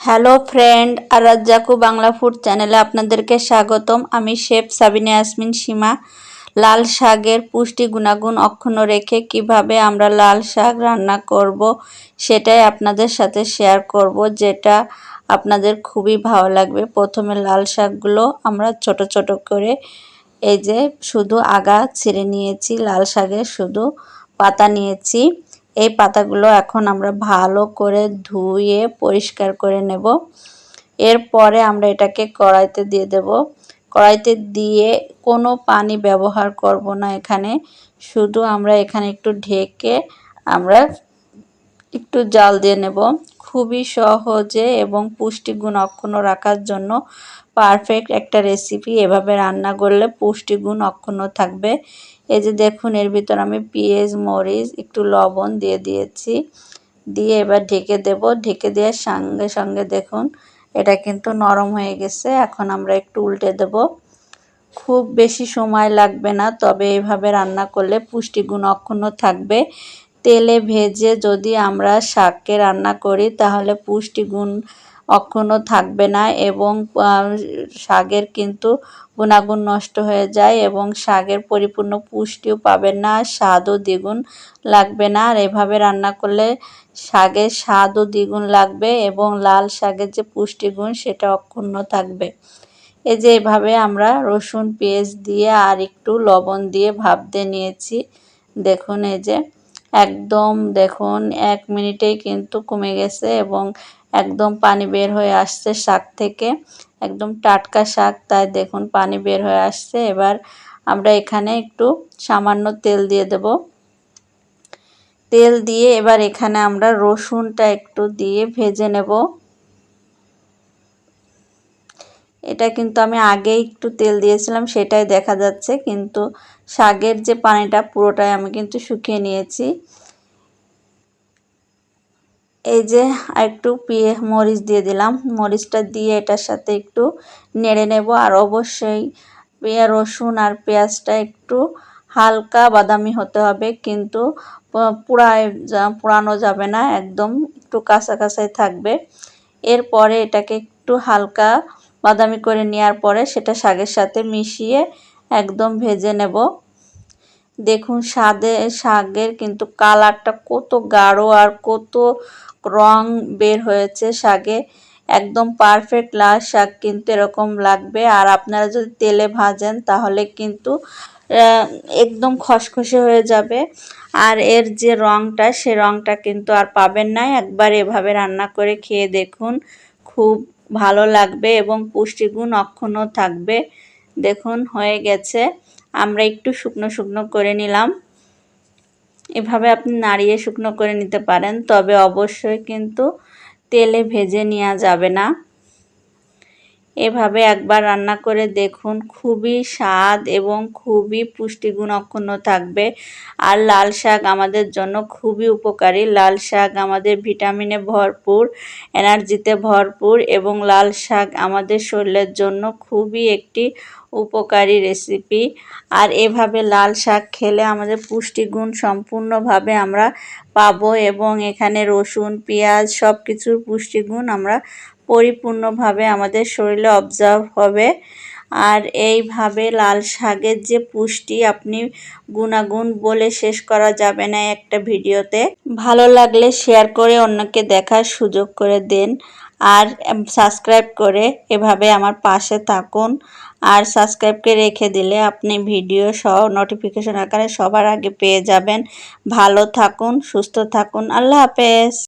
Hello friend আর রাজ্জাকু Bangla food চ্যানেলে আপনাদেরকে স্বাগতম। আমি শেফ সাবিনা ইয়াসমিন সীমা। লাল শাকের পুষ্টি গুণাগুণ অক্ষুণ্ণ রেখে কীভাবে আমরা লাল শাক রান্না করব সেটাই আপনাদের সাথে শেয়ার করব, যেটা আপনাদের খুবই ভালো লাগবে। প্রথমে লাল শাকগুলো আমরা ছোট ছোট করে এই যে শুধু আগা ছিঁড়ে নিয়েছি, লাল শাকের শুধু পাতা নিয়েছি। এই পাতাগুলো এখন আমরা ভালো করে ধুয়ে পরিষ্কার করে নেব। এরপরে আমরা এটাকে কড়াইতে দিয়ে দেব। কড়াইতে দিয়ে কোনো পানি ব্যবহার করব না এখানে। শুধু আমরা এখানে একটু ঢেকে আমরা একটু জাল দিয়ে নেব। খুবই সহজে এবং পুষ্টিগুণ অক্ষুণ্ণ রাখার জন্য পারফেক্ট একটা রেসিপি এভাবে রান্না করলে পুষ্টিগুণ অক্ষুণ্ণ থাকবে। এই যে দেখুন, এর ভিতর আমি পেঁয়াজ, মরিচ, একটু লবণ দিয়ে দিয়েছি। দিয়ে এবার ঢেকে দেব। ঢেকে দেওয়ার সঙ্গে সঙ্গে দেখুন, এটা কিন্তু নরম হয়ে গেছে। এখন আমরা একটু উল্টে দেব। খুব বেশি সময় লাগবে না, তবে এভাবে রান্না করলে পুষ্টিগুণ অক্ষুণ্ণ থাকবে। তেলে ভেজে যদি আমরা শাককে রান্না করি, তাহলে পুষ্টিগুণ অক্ষুণ্ণ থাকবে না এবং শাকের কিন্তু গুণাগুণ নষ্ট হয়ে যায় এবং শাকের পরিপূর্ণ পুষ্টিও পাবেন না, স্বাদও দ্বিগুণ লাগবে না। আর এভাবে রান্না করলে শাকের স্বাদও দ্বিগুণ লাগবে এবং লাল শাকের যে পুষ্টিগুণ, সেটা অক্ষুণ্ণ থাকবে। এই যে এভাবে আমরা রসুন, পেঁয়াজ দিয়ে আর একটু লবণ দিয়ে ভাবতে নিয়েছি। দেখুন এই যে একদম দেখুন, এক মিনিটেই কিন্তু কমে গেছে এবং একদম পানি বের হয়ে আসছে শাক থেকে। একদম টাটকা শাক, তাই দেখুন পানি বের হয়ে আসছে। এবার আমরা এখানে একটু সামান্য তেল দিয়ে দেব। তেল দিয়ে এবার এখানে আমরা রসুনটা একটু দিয়ে ভেজে নেব। এটা কিন্তু আমি আগে একটু তেল দিয়েছিলাম, সেটাই দেখা যাচ্ছে। কিন্তু শাকের যে পানিটা, পুরোটাই আমি কিন্তু শুকিয়ে নিয়েছি। এই যে একটু পিয়ে মরিচ দিয়ে দিলাম। মরিচটা দিয়ে এটার সাথে একটু নেড়ে নেব। আর অবশ্যই পেঁয়া রসুন আর পেঁয়াজটা একটু হালকা বাদামি হতে হবে। কিন্তু পুরায় পুরানো যাবে না। একদম একটু কাঁচা কাঁচাই থাকবে। এরপরে এটাকে একটু হালকা বাদামি করে নেওয়ার পরে সেটা শাকের সাথে মিশিয়ে একদম ভেজে নেব। দেখুন স্বাদে, শাকের কিন্তু কালারটা কত গাঢ় আর কত রং বের হয়েছে শাকে। একদম পারফেক্ট লাল শাক কিন্তু এরকম লাগবে। আর আপনারা যদি তেলে ভাজেন তাহলে কিন্তু একদম খসখসে হয়ে যাবে। আর এর যে রংটা, সে রংটা কিন্তু আর পাবেন না। একবার এভাবে রান্না করে খেয়ে দেখুন। খুব ভালো লাগবে এবং পুষ্টিগুণ অক্ষুণ্ণ থাকবে। দেখুন, হয়ে গেছে। আমরা একটু শুকনো শুকনো করে নিলাম। এভাবে আপনি নাড়িয়ে শুকনো করে নিতে পারেন, তবে অবশ্যই কিন্তু তেলে ভেজে নেওয়া যাবে না। এভাবে একবার রান্না করে দেখুন, খুবই স্বাদ এবং খুবই পুষ্টিগুণ অক্ষুণ্ণ থাকবে। আর লাল শাক আমাদের জন্য খুবই উপকারী। লাল শাক আমাদের ভিটামিনে ভরপুর, এনার্জিতে ভরপুর এবং লাল শাক আমাদের শরীরের জন্য খুবই একটি উপকারী রেসিপি। আর এভাবে লাল শাক খেলে আমাদের পুষ্টিগুণ সম্পূর্ণভাবে আমরা পাবো এবং এখানে রসুন, পেঁয়াজ সব কিছুর পুষ্টিগুণ আমরা পরিপূর্ণভাবে আমাদের শরীরে অবজার্ভ হবে। আর এইভাবে লাল শাকের যে পুষ্টি আপনি গুণাগুণ বলে শেষ করা যাবে না একটা ভিডিওতে। ভালো লাগলে শেয়ার করে অন্যকে দেখার সুযোগ করে দেন। আর সাবস্ক্রাইব করে এভাবে আমার পাশে থাকুন। আর সাবস্ক্রাইবকে রেখে দিলে আপনি ভিডিও সহ নোটিফিকেশন আকারে সবার আগে পেয়ে যাবেন। ভালো থাকুন, সুস্থ থাকুন, আল্লাহ হাফেজ।